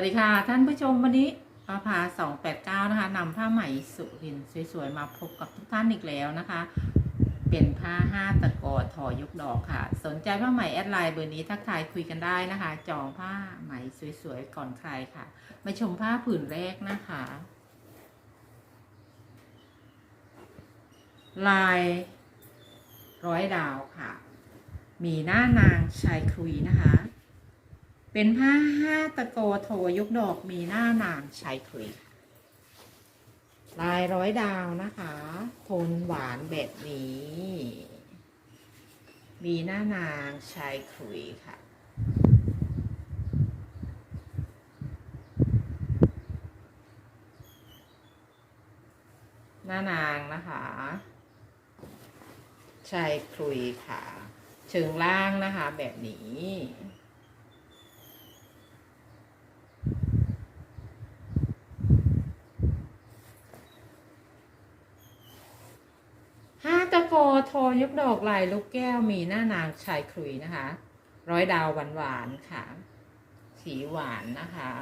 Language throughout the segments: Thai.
วัสดีค่ะท่านผู้ชมวันนี้ป้าพา289นะคะนำผ้าไหมสุรินสวยๆ มาพบกับทุกท่านอีกแล้วนะคะ เป็นผ้าห้าตะกอทอยกดอกค่ะ สนใจผ้าไหมแอดไลน์เบอร์นี้ทักทายคุยกันได้นะคะ จองผ้าไหมสวยๆ ก่อนใครค่ะ มาชมผ้าผืนแรกนะคะ ลายร้อยดาวค่ะ มีหน้านางชายคุยนะคะ เป็นผ้าห้าตะโกโทยกดอกมีหน้านางชายครุย ลายร้อยดาวนะคะ โทนหวานแบบนี้ มีหน้านางชายครุยค่ะหน้านางนะคะชายครุยค่ะเชิงล่างนะคะแบบนี้ ตะโกโทยกดอกลายลูกแก้วมีหน้านางชายครุยนะคะ ร้อยดาวหวานๆค่ะ สีหวานนะคะ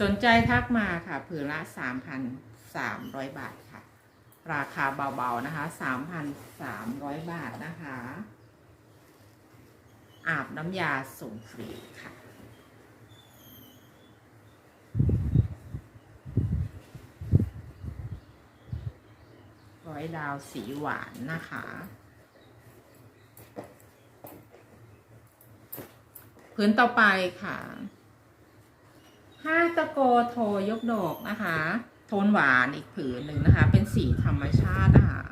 สนใจทักมาค่ะผืนละ3,300บาทค่ะ ราคาเบาๆนะคะ3,300บาทนะคะ อาบน้ำยาส่งฟรีค่ะ ร้อยดาวสีหวานนะคะ พื้นต่อไปค่ะห้าตะโกโทยกดอกนะคะ โทนหวานอีกผืนหนึ่งนะคะ เป็นสีธรรมชาตินะคะ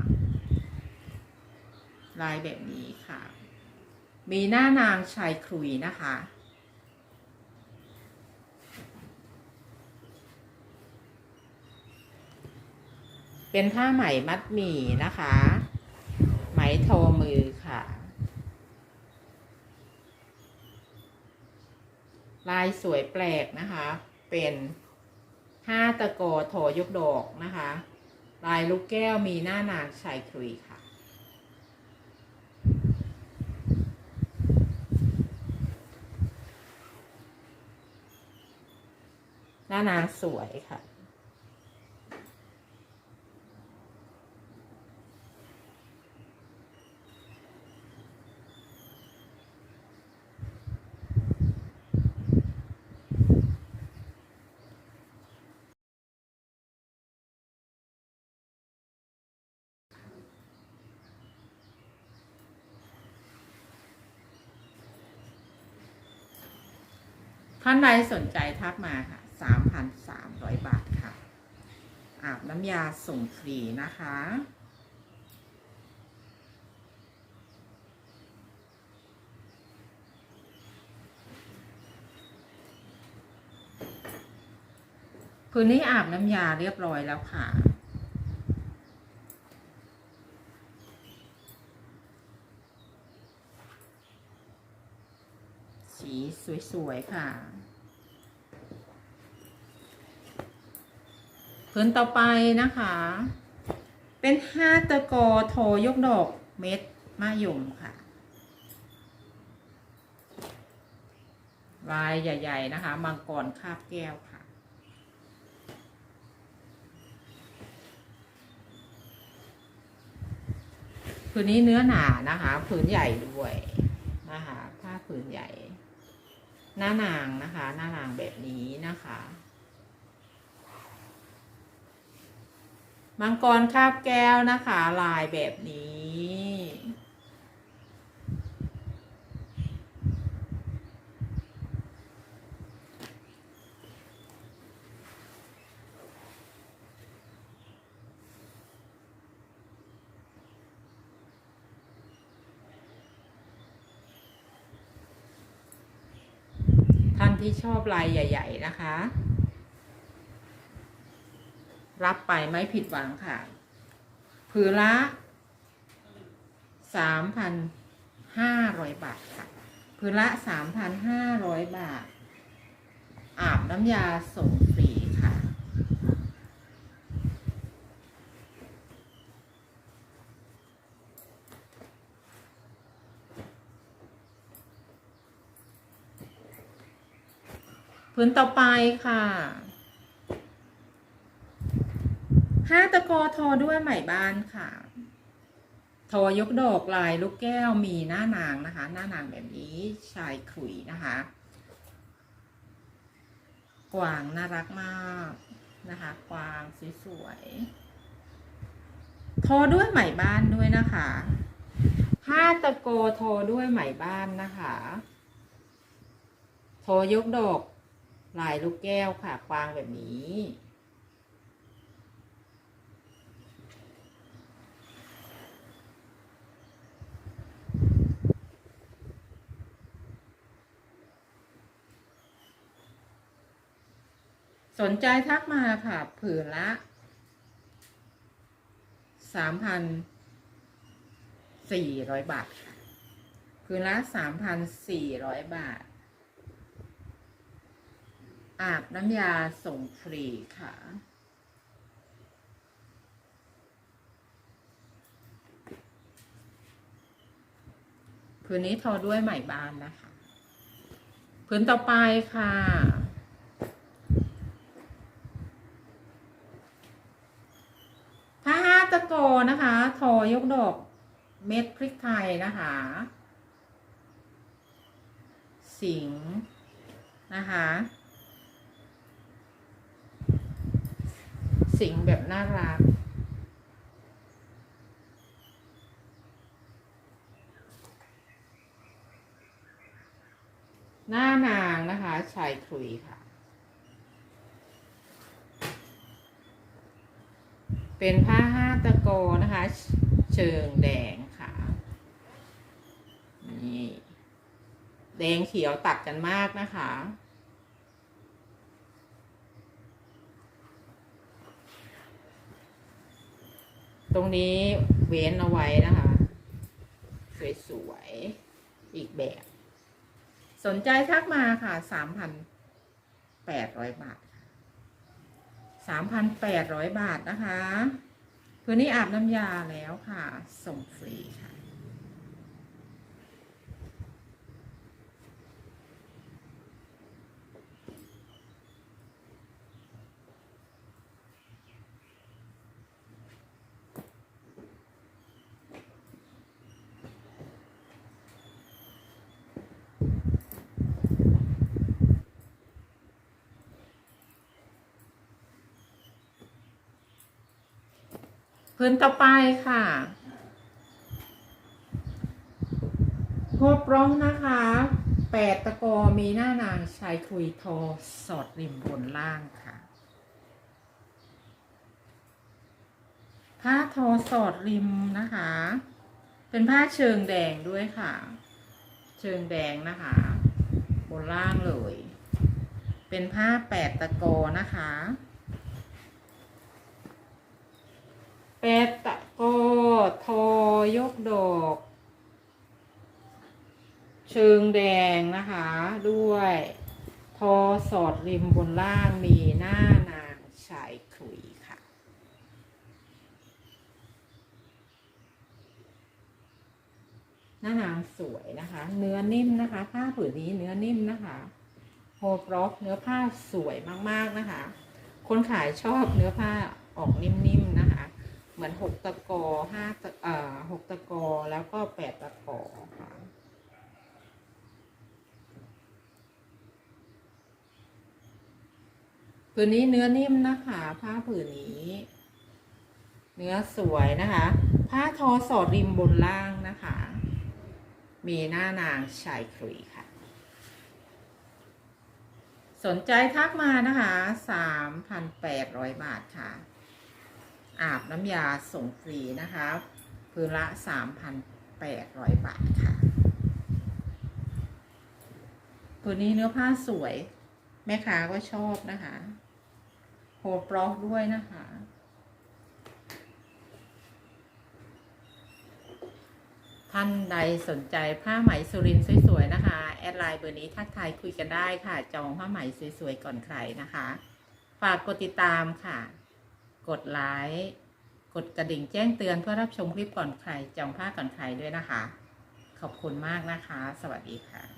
ลายแบบนี้ค่ะ มีหน้านางชายครุยนะคะ เป็นผ้าไหมมัดหมี่นะคะ ไหมโทมือค่ะ ลายสวยแปลกนะคะ เป็นห้าตะโกโถยกดอกนะคะ ลายลูกแก้วมีหน้านางชายครุยค่ะ หน้านางสวยค่ะ ท่านใดสนใจทักมาค่ะ3,300บาทค่ะ อาบน้ำยาส่งฟรีนะคะ คืนนี้อาบน้ำยาเรียบร้อยแล้วค่ะ สวยๆค่ะ พื้นต่อไปนะคะ เป็นห้าตะกอโทยกดอกเม็ดมะยมค่ะ ลายใหญ่ๆนะคะมังกรคาบแก้วค่ะผืนนี้เนื้อหนานะคะผืนใหญ่ด้วยนะคะผ้าผืนใหญ่ หน้านางนะคะ หน้านางแบบนี้นะคะ มังกรคาบแก้วนะคะ ลายแบบนี้ ที่ชอบลายใหญ่ ๆ นะคะ รับไปไม่ผิดหวังค่ะ ผืนละสามพันห้าร้อยบาทค่ะ ผืนละสามพันห้าร้อยบาท อาบน้ำยาส่งฟรีค่ะ ผ พื้นต่อไปค่ะห้าตะกอทอด้วยไหมบ้านค่ะ ทอยกดอกลายลูกแก้วมีหน้านางนะคะ หน้านางแบบนี้ชายขลุยนะคะ กวางน่ารักมากนะคะ กวางสวยๆทอด้วยไหมบ้านด้วยนะคะห้าตะโกทอด้วยไหมบ้านนะคะทอยกดอก ลายลูกแก้วค่ะกวางแบบนี้ สนใจทักมาค่ะ ผืนละสามพันสี่ร้อยบาทค่ะ ผืนละสามพันสี่ร้อยบาท อาบน้ำยาส่งฟรีค่ะผืนนี้ทอด้วยไหมบานนะคะผืนต่อไปค่ะถ้าห้าตะโกนะคะ ทอยกดอกเม็ดพริกไทยนะคะ สิงนะคะ สิงแบบน่ารัก หน้านางนะคะชายคลุยค่ะ เป็นผ้าห้าตะโกนะคะ เชิงแดงค่ะ นี่ แดงเขียวตัดกันมากนะคะ รงนี้เว้นเอาไว้นะคะ สวยๆ อีกแบบ สนใจทักมาค่ะสามพันแปดร้อยบาทสามพันแปดร้อยบาทนะคะ คืนนี้อาบน้ำยาแล้วค่ะ ส่งฟรีค่ะ พื้นต่อไปค่ะพบร้องนะคะแปดตะกอมีหน้านางชายคุยทอสอดริมบนล่างค่ะผ้าทอสอดริมนะคะ เป็นผ้าเชิงแดงด้วยค่ะ เชิงแดงนะคะ บนล่างเลย เป็นผ้าแปดตะกอนะคะ แปดตะโกทอยกดอกเชิงแดงนะคะ ด้วย ทอสอดริมบนล่างมีหน้านางชายขลุยค่ะ หน้านางสวยนะคะ เนื้อนิ่มนะคะ ผ้าผืนนี้เนื้อนิ่มนะคะโฮปร็อกเนื้อผ้าสวยมากๆนะคะ คนขายชอบเนื้อผ้าออกนิ่มๆนะคะ เหมือนหกตะกอห้าตะเอ่อหกตะกอแล้วก็แปดตะกอค่ะผืนนี้เนื้อนิ่มนะคะ ผ้าผืนนี้ เนื้อสวยนะคะ ผ้าทอสอดริมบนล่างนะคะ มีหน้านางชายครุยค่ะ สนใจทักมานะคะสามพันแปดร้อยบาทค่ะ อาบน้ำยาส่งฟรีนะคะพื้นละสามพันแปดร้อยบาทค่ะพื้นนี้เนื้อผ้าสวย แม่ค้าก็ชอบนะคะโฮปลอกด้วยนะคะท่านใดสนใจผ้าไหมสุรินสวยๆนะคะ แอดไลน์เบอร์นี้ทักทายคุยกันได้ค่ะ จองผ้าไหมสวยๆก่อนใครนะคะ ฝากกดติดตามค่ะ กดไลค์กดกระดิ่งแจ้งเตือนเพื่อรับชมคลิปก่อนใครจองผ้าก่อนใครด้วยนะคะ ขอบคุณมากนะคะ สวัสดีค่ะ